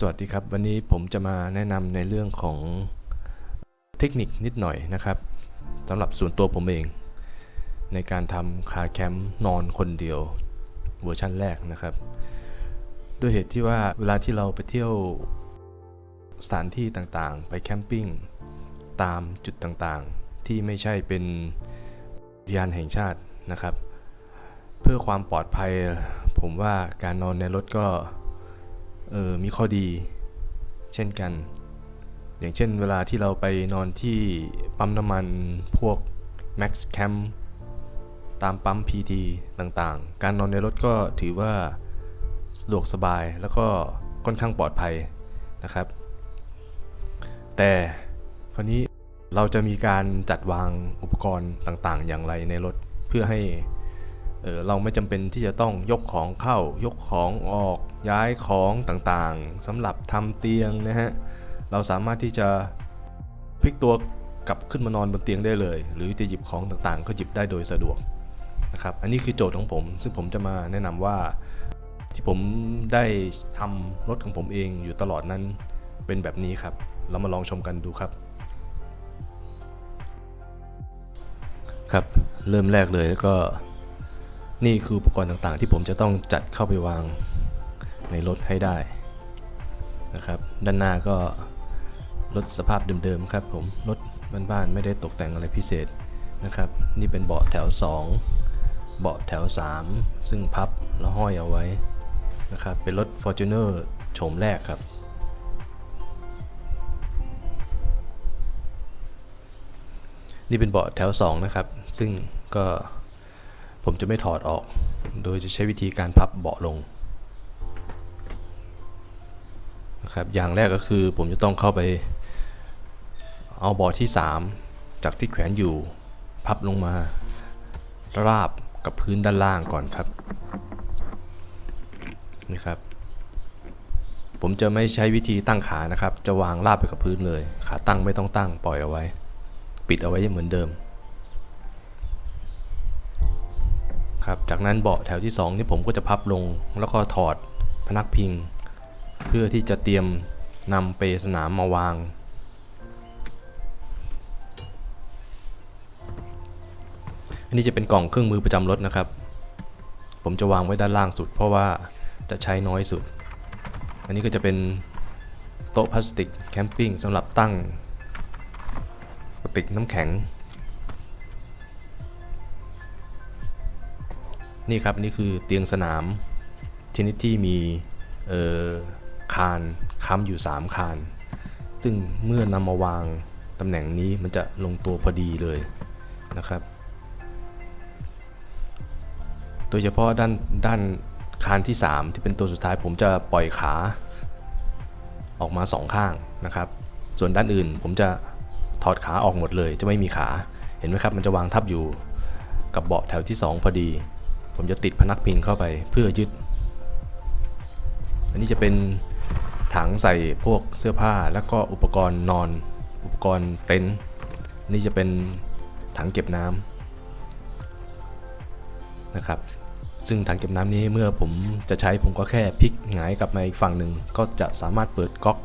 สวัสดีครับ วันนี้ผมจะมาแนะนำในเรื่องของเทคนิคนิดหน่อยนะครับสำหรับส่วนตัวผมเอง ในการทำคาแคมป์นอนคนเดียวเวอร์ชั่นแรกนะครับ ด้วยเหตุที่ว่าเวลาที่เราไปเที่ยวสถานที่ต่างๆ ไปแคมปิ้งตามจุดต่างๆ ที่ไม่ใช่เป็นยานแห่งชาตินะครับ เพื่อความปลอดภัยผมว่าการนอนในรถก็ เออมีข้อดี เช่นกัน อย่างเช่นเวลาที่เราไปนอนที่ปั๊มน้ำมันพวก Max Camp ตามปั๊ม PT ต่างๆ การนอนในรถก็ถือว่าสะดวกสบายแล้วก็ค่อนข้างปลอดภัยนะครับ แต่คราวนี้เราจะมีการจัดวางอุปกรณ์ต่างๆ อย่างไรในรถเพื่อให้ เออเราไม่จำเป็นที่จะต้องยกของเข้ายกของออกย้ายของต่างๆสำหรับทำเตียงนะฮะเราสามารถที่จะพลิกตัวกลับขึ้นมานอนบนเตียงได้เลย หรือจะหยิบของต่างๆ ก็หยิบได้โดยสะดวกนะครับอันนี้คือโจทย์ของผม ซึ่งผมจะมาแนะนำว่าที่ผมได้ทำรถของผมเองอยู่ตลอดนั้นเป็นแบบนี้ครับ เรามาลองชมกันดูครับครับ เริ่มแรกเลยแล้วก็ นี่คืออุปกรณ์ต่างๆ ที่ผมจะต้องจัดเข้าไปวางในรถให้ได้นะครับ ด้านหน้าก็รถสภาพเดิมๆครับผม รถบ้านๆไม่ได้ตกแต่งอะไรพิเศษนะครับ นี่เป็นเบาะแถว 2 เบาะแถว 3 ซึ่งพับแล้วห้อยเอาไว้นะครับ เป็นรถ Fortuner โฉมแรกครับนี่เป็นเบาะแถว 2 นะครับ ซึ่งก็ ผมจะไม่ถอดออก โดยจะใช้วิธีการพับเบาะลงนะครับอย่างแรกก็คือผมจะต้องเข้าไปเอาเบาะที่ 3 จากที่แขวนอยู่ พับลงมา ราบกับพื้นด้านล่างก่อนครับนี่ครับ ผมจะไม่ใช้วิธีตั้งขานะครับ จะวางราบไปกับพื้นเลย ขาตั้งไม่ต้องตั้งปล่อยเอาไว้ ปิดเอาไว้เหมือนเดิม ครับ จากนั้นเบาะแถวที่2ที่ผมก็จะพับลง แล้วก็ถอดพนักพิง เพื่อที่จะเตรียมนำเปสนามมาวาง อันนี้จะเป็นกล่องเครื่องมือประจำรถนะครับ ผมจะวางไว้ด้านล่างสุด เพราะว่าจะใช้น้อยสุด อันนี้ก็จะเป็นโต๊ะพลาสติกแคมปิ้งสำหรับตั้งกระติกน้ำแข็ง นี่ครับนี่คือเตียงสนามชนิดที่มีคานค้ำอยู่ 3 คาน ซึ่งเมื่อนำมาวางตำแหน่งนี้มันจะลงตัวพอดีเลยนะครับ โดยเฉพาะด้านด้านคานที่ 3 ที่เป็นตัวสุดท้ายผมจะปล่อยขาออกมาสองข้างนะครับ ส่วนด้านอื่นผมจะถอดขาออกหมดเลย จะไม่มีขา เห็นไหมครับ มันจะวางทับอยู่กับเบาะแถวที่ 2 พอดี ผมจะติดพนักพิงเข้าไปเพื่อยึด อันนี้จะเป็นถังใส่พวกเสื้อผ้าแล้วก็อุปกรณ์นอน อุปกรณ์เต็นท์นี่จะเป็นถังเก็บน้ำนะครับ ซึ่งถังเก็บน้ำนี้เมื่อผมจะใช้ผมก็แค่พลิกหงายกลับมาอีกฝั่งหนึ่งก็จะสามารถเปิดก๊อก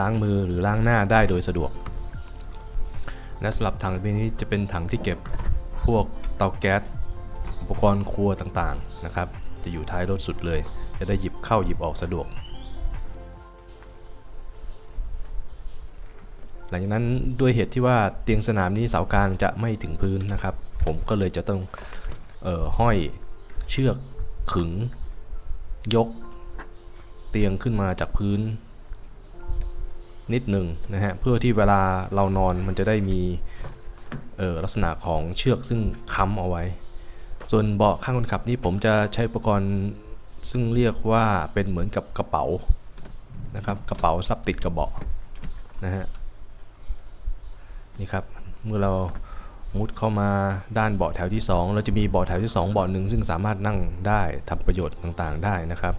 ล้างมือหรือล้างหน้าได้โดยสะดวกและสำหรับถังนี้จะเป็นถังที่เก็บพวกเตาแก๊ส อุปกรณ์ครัวต่างๆนะครับ จะอยู่ท้ายรถสุดเลย จะได้หยิบเข้าหยิบออกสะดวก หลังจากนั้นด้วยเหตุที่ว่าเตียงสนามนี้เสากลางจะไม่ถึงพื้นนะครับ ผมก็เลยจะต้องออห้อยเชือกขึง ยก เตียงขึ้นมาจากพื้น นิดหนึ่งนะฮะเพื่อที่เวลาเรานอนมันจะได้มีลักษณะของเชือกซึ่งค้ำเอาไว้ ส่วนเบาะข้างคนขับนี่ผมจะใช้อุปกรณ์ซึ่งเรียกว่าเป็นเหมือนกับกระเป๋านะครับกระเป๋าซับติดกระเบาะนะฮะนี่ครับเมื่อเรามุดเข้ามาด้านเบาะแถวที่ 2 เราจะมีเบาะแถวที่ 2 เบาะหนึ่งซึ่งสามารถนั่งได้ทำประโยชน์ต่างๆได้นะครับ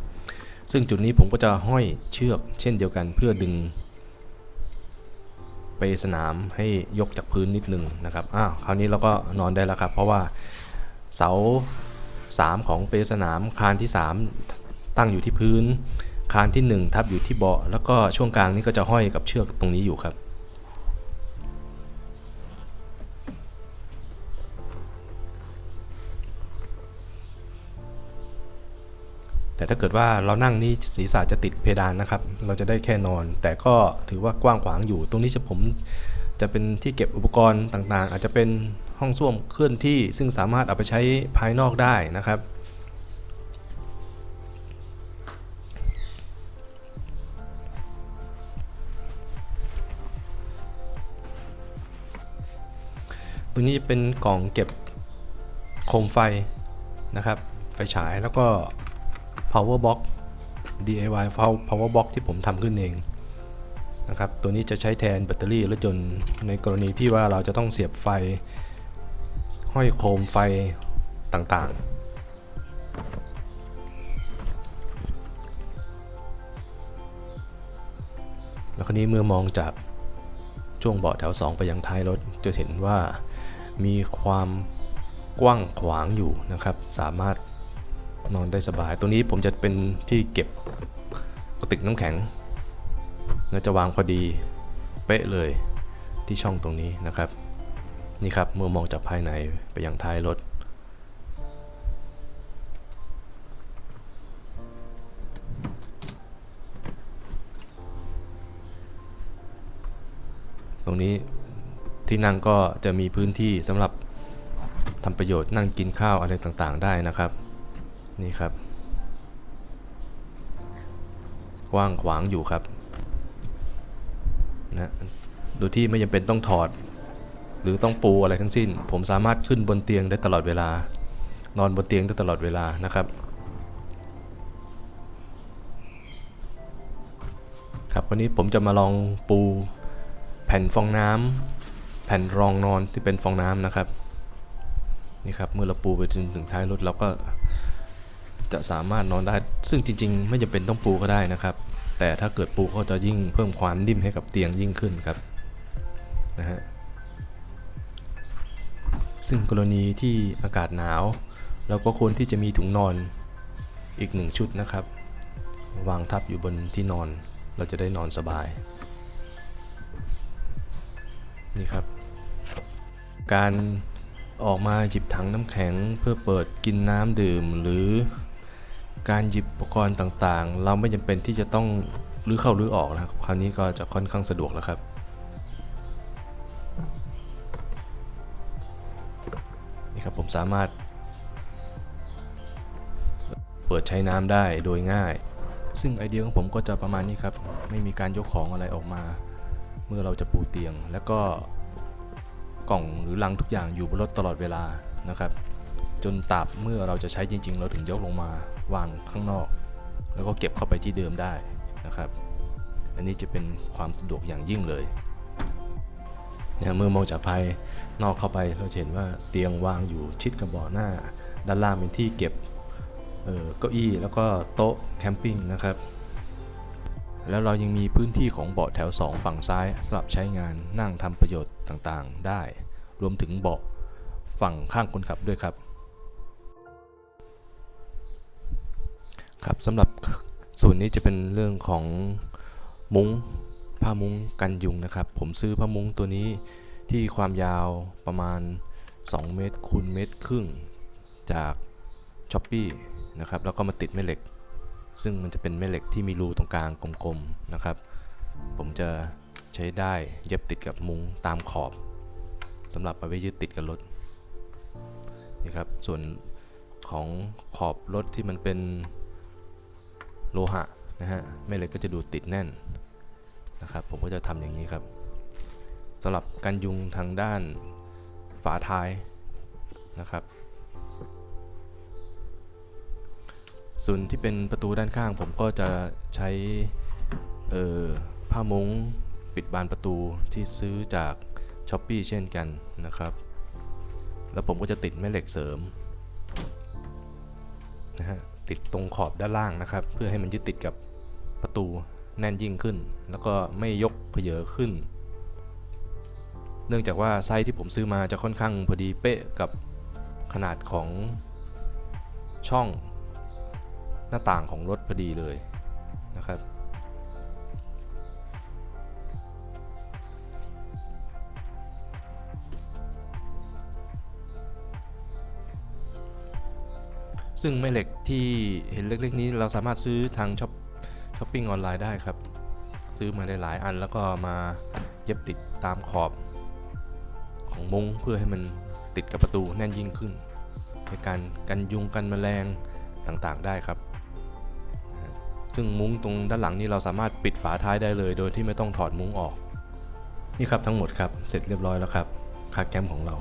ซึ่งจุดนี้ผมก็จะห้อยเชือกเช่นเดียวกันเพื่อดึง ไปสนามให้ยกจากพื้นนิดนึงนะครับอ้าวคราวนี้เราก็นอนได้แล้วครับ เพราะว่า เสา 3 ของเปสนาม คานที่ 3 ตั้งอยู่ที่พื้น คานที่ 1 ทับอยู่ที่เบาะ แล้วก็ช่วงกลางนี้ก็จะห้อยกับเชือกตรงนี้อยู่ครับแต่ถ้าเกิดว่าเรานั่งนี่ศีรษะจะติดเพดานนะครับ เราจะได้แค่นอน แต่ก็ถือว่ากว้างขวางอยู่ ตรงนี้จะผมจะเป็นที่เก็บอุปกรณ์ต่างๆ อาจจะเป็น ห้องส้วมเคลื่อนที่ซึ่งสามารถเอาไปใช้ภายนอกได้นะครับตรงนี้เป็นกล่องเก็บโคมไฟนะครับ ไฟฉายแล้วก็ power box DIY power box ที่ผมทำขึ้นเองนะครับ ตัวนี้จะใช้แทนแบตเตอรี่รถยนต์ในกรณีที่ว่าเราจะต้องเสียบไฟ ห้อยโคมไฟต่างๆ แล้วคราวนี้เมื่อมองจากช่วงเบาะแถว 2 ไปยังท้ายรถ จะเห็นว่ามีความกว้างขวางอยู่นะครับ สามารถนอนได้สบาย ตัวนี้ผมจะเป็นที่เก็บกระติกน้ำแข็ง และจะวางพอดีเป๊ะเลยที่ช่องตรงนี้นะครับ นี่ครับเมื่อมองจากภายในไปยังท้ายรถ ตรงนี้ที่นั่งก็จะมีพื้นที่สำหรับทำประโยชน์นั่งกินข้าวอะไรต่างๆได้นะครับ นี่ครับ กว้างขวางอยู่ครับนะโดยที่ไม่จำเป็นต้องถอด หรือต้องปูอะไรทั้งสิ้น ผมสามารถขึ้นบนเตียงได้ตลอดเวลา นอนบนเตียงได้ตลอดเวลานะครับ ครับวันนี้ผมจะมาลองปูแผ่นฟองน้ำแผ่นรองนอนที่เป็นฟองน้ำนะครับนี่ครับเมื่อเราปูไปจนถึงท้ายรถเราก็จะสามารถนอนได้ ซึ่งจริง ๆ ไม่จำเป็นต้องปูก็ได้นะครับ แต่ถ้าเกิดปูก็จะยิ่งเพิ่มความนิ่มให้กับเตียงยิ่งขึ้นครับนะฮะ ซึ่งกรณีที่อากาศหนาว เราก็ควรที่จะมีถุงนอนอีกหนึ่งชุดนะครับ วางทับอยู่บนที่นอนเราจะได้นอนสบาย นี่ครับ การออกมาหยิบถังน้ำแข็งเพื่อเปิดกินน้ำดื่ม หรือการหยิบอุปกรณ์ต่างๆ เราไม่จำเป็นที่จะต้องรื้อเข้ารื้อออกนะครับ คราวนี้ก็จะค่อนข้างสะดวกแล้วครับ สามารถ เปิดใช้น้ำได้โดยง่าย ซึ่งไอเดียของผมก็จะประมาณนี้ครับ ไม่มีการยกของอะไรออกมา เมื่อเราจะปูเตียง แล้วก็กล่องหรือลังทุกอย่างอยู่บนรถตลอดเวลานะครับ จนตราบเมื่อเราจะใช้จริง ๆ เราถึงยกลงมาวางข้างนอก แล้วก็เก็บเข้าไปที่เดิมได้นะครับ อันนี้จะเป็นความสะดวกอย่างยิ่งเลย เนี่ยเมื่อมองจากภายนอกเข้าไปเราเห็นว่าเตียงวางอยู่ชิดกับบาะหน้า ด้านล่างเป็นที่เก็บเอ่อเก้าอี้แล้วก็โต๊ะแคมปิ้งนะครับ แล้วเรายังมีพื้นที่ของเบาะแถว 2 ฝั่งซ้ายสำหรับใช้งานนั่งทำประโยชน์ต่างๆ ได้ รวมถึงเบาะฝั่งข้างคนขับด้วยครับ ครับสำหรับส่วนนี้จะเป็นเรื่องของมุ้ง ผ้ามุ้งกันยุงนะครับ ผมซื้อผ้ามุ้งตัวนี้ที่ความยาวประมาณ 2 เมตรคูณเมตรครึ่ง จากช้อปปี้นะครับแล้วก็มาติดแม่เหล็ก ซึ่งมันจะเป็นแม่เหล็กที่มีรูตรงกลางกลมๆนะครับ ผมจะใช้ได้เย็บติดกับมุ้งตามขอบสำหรับเอาไว้ยึดติดกับรถนี่ครับส่วนของขอบรถที่มันเป็นโลหะนะฮะแม่เหล็กก็จะดูดติดแน่น นะครับ ผมก็จะทำอย่างนี้ครับสำหรับกันยุงทางด้านฝาท้ายนะครับ ส่วนที่เป็นประตูด้านข้างผมก็จะใช้ผ้ามุ้งปิดบานประตูที่ซื้อจากช้อปปีเช่นกันนะครับ แล้วผมก็จะติดแม่เหล็กเสริมนะฮะติดตรงขอบด้านล่างนะครับ เพื่อให้มันยึดติดกับประตู แน่นยิ่งขึ้น แล้วก็ไม่ยกเพเยอขึ้น เนื่องจากว่าไซส์ที่ผมซื้อมาจะค่อนข้างพอดีเป๊ะกับขนาดของช่องหน้าต่างของรถพอดีเลยนะครับ ซึ่งแม่เหล็กที่เห็นเล็กๆนี้เราสามารถซื้อทางช้อป ช้อปปิ้งออนไลน์ได้ครับ ซื้อมาได้หลายอันแล้วก็มาเย็บติดตามขอบของมุ้งเพื่อให้มันติดกับประตูแน่นยิ่งขึ้น ในการกันยุงกันแมลงต่างๆได้ครับ ซึ่งมุ้งตรงด้านหลังนี้เราสามารถปิดฝาท้ายได้เลย โดยที่ไม่ต้องถอดมุ้งออก นี่ครับทั้งหมดครับเสร็จเรียบร้อยแล้วครับคาแกมของเรา